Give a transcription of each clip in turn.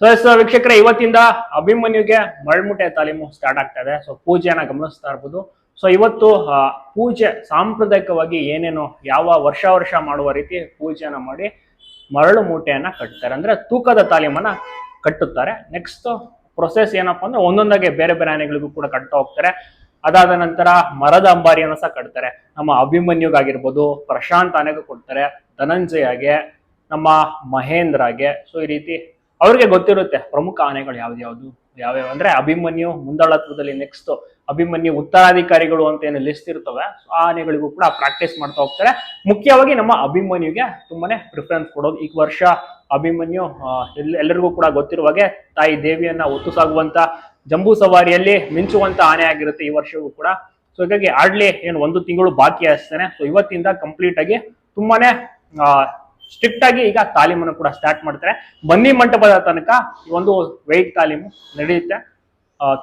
So S ವೀಕ್ಷಕರೇ, ಇವತ್ತಿಂದ ಅಭಿಮನ್ಯುಗೆ ಮಳ್ಮುಟೆ ತಾಲೀಮು ಸ್ಟಾರ್ಟ್ ಆಗ್ತಾ ಇದೆ ಸೊ ಪೂಜೆಯನ್ನ ಗಮನಿಸ್ತಾ ಇರ್ಬೋದು. ಸೊ ಇವತ್ತು ಪೂಜೆ ಸಾಂಪ್ರದಾಯಿಕವಾಗಿ ಏನೇನು ಯಾವ ವರ್ಷ ವರ್ಷ ಮಾಡುವ ರೀತಿ ಪೂಜೆಯನ್ನ ಮಾಡಿ ಮರಳು ಮೂಟೆಯನ್ನ ಕಟ್ತಾರೆ. ಅಂದ್ರೆ ತೂಕದ ತಾಲೀಮನ್ನ ಕಟ್ಟುತ್ತಾರೆ. ನೆಕ್ಸ್ಟ್ ಪ್ರೊಸೆಸ್ ಏನಪ್ಪಾ ಅಂದ್ರೆ ಒಂದೊಂದಾಗೆ ಬೇರೆ ಬೇರೆ ಆನೆಗಳಿಗೂ ಕೂಡ ಕಟ್ತಾ ಹೋಗ್ತಾರೆ. ಅದಾದ ನಂತರ ಮರದ ಅಂಬಾರಿಯನ್ನು ಸಹ ಕಟ್ತಾರೆ. ನಮ್ಮ ಅಭಿಮನ್ಯುಗಾಗಿರ್ಬೋದು, ಪ್ರಶಾಂತ್ ಆನೆಗೂ ಕೊಡ್ತಾರೆ. ಧನಂಜಯಗೆ, ನಮ್ಮ ಮಹೇಂದ್ರಗೆ. ಸೊ ಈ ರೀತಿ ಅವ್ರಿಗೆ ಗೊತ್ತಿರುತ್ತೆ ಪ್ರಮುಖ ಆನೆಗಳು ಯಾವ್ದ್ಯಾವ್ದು ಯಾವ್ಯಾವ ಅಂದ್ರೆ ಅಭಿಮನ್ಯು ಮುಂದಾಳತ್ವದಲ್ಲಿ ನೆಕ್ಸ್ಟ್ ಅಭಿಮನ್ಯು ಉತ್ತರಾಧಿಕಾರಿಗಳು ಅಂತ ಏನು ಲಿಸ್ಟ್ ಇರ್ತವೆ ಆ ಆನೆಗಳಿಗೂ ಕೂಡ ಪ್ರಾಕ್ಟೀಸ್ ಮಾಡ್ತಾ ಹೋಗ್ತಾರೆ. ಮುಖ್ಯವಾಗಿ ನಮ್ಮ ಅಭಿಮನ್ಯುಗೆ ತುಂಬಾನೇ ಪ್ರಿಫರೆನ್ಸ್ ಕೊಡೋದು. ಈ ವರ್ಷ ಅಭಿಮನ್ಯು ಎಲ್- ಎಲ್ಲರಿಗೂ ಕೂಡ ಗೊತ್ತಿರುವ ಹಾಗೆ ತಾಯಿ ದೇವಿಯನ್ನ ಒತ್ತು ಸಾಗುವಂತ ಜಂಬೂ ಸವಾರಿಯಲ್ಲಿ ಮಿಂಚುವಂತ ಆನೆ ಆಗಿರುತ್ತೆ ಈ ವರ್ಷವೂ ಕೂಡ. ಸೊ ಹೀಗಾಗಿ ಆಡ್ಲಿ ಏನು ಒಂದು ತಿಂಗಳು ಬಾಕಿ ಹಾಸ್ತಾನೆ ಸೊ ಇವತ್ತಿಂದ ಕಂಪ್ಲೀಟ್ ಆಗಿ ತುಂಬಾನೇ ಸ್ಟ್ರಿಕ್ಟ್ ಆಗಿ ಈಗ ತಾಲೀಮನ್ನು ಕೂಡ ಸ್ಟಾರ್ಟ್ ಮಾಡ್ತಾರೆ. ಬನ್ನಿ ಮಂಟಪದ ತನಕ ಈ ಒಂದು ವೆಯ್ಟ್ ತಾಲೀಮು ನಡೆಯುತ್ತೆ.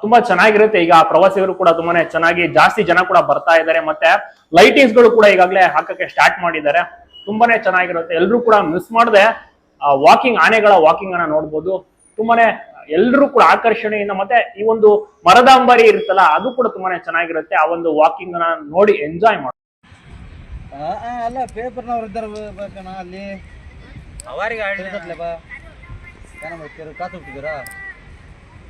ತುಂಬಾ ಚೆನ್ನಾಗಿರುತ್ತೆ. ಈಗ ಪ್ರವಾಸಿಗರು ಕೂಡ ತುಂಬಾನೇ ಚೆನ್ನಾಗಿ, ಜಾಸ್ತಿ ಜನ ಕೂಡ ಬರ್ತಾ ಇದ್ದಾರೆ. ಮತ್ತೆ ಲೈಟಿಂಗ್ಸ್ಗಳು ಕೂಡ ಈಗಾಗಲೇ ಹಾಕಕ್ಕೆ ಸ್ಟಾರ್ಟ್ ಮಾಡಿದ್ದಾರೆ. ತುಂಬಾನೇ ಚೆನ್ನಾಗಿರುತ್ತೆ. ಎಲ್ಲರೂ ಕೂಡ ಮಿಸ್ ಮಾಡದೆ ವಾಕಿಂಗ್ ಆನೆಗಳ ವಾಕಿಂಗ್ ಅನ್ನ ನೋಡ್ಬೋದು. ತುಂಬಾನೇ ಎಲ್ಲರೂ ಕೂಡ ಆಕರ್ಷಣೆಯಿಂದ ಮತ್ತೆ ಈ ಒಂದು ಮರದಾಂಬರಿ ಇರುತ್ತಲ್ಲ, ಅದು ಕೂಡ ತುಂಬಾನೇ ಚೆನ್ನಾಗಿರುತ್ತೆ. ಆ ಒಂದು ವಾಕಿಂಗ್ ಅನ್ನ ನೋಡಿ ಎಂಜಾಯ್ ಮಾಡಿ ಅಲ್ಲ ಪೇಪರ್ನವ್ರು ಇದ್ದಾರೆ ಬೇಕಣ್ಣ ಅಲ್ಲಿ. ಅವರಿಗೆ ಇರ್ತತ್ಲೆ ಬಾ. ಏನಮ್ಮ ಮಾಡ್ತೀರ ಕಾತು ಹೋಗ್ತಿದ್ದೀರಾ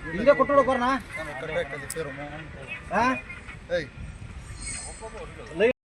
ಹಿಂಗೆ ಕೊಟ್ಟು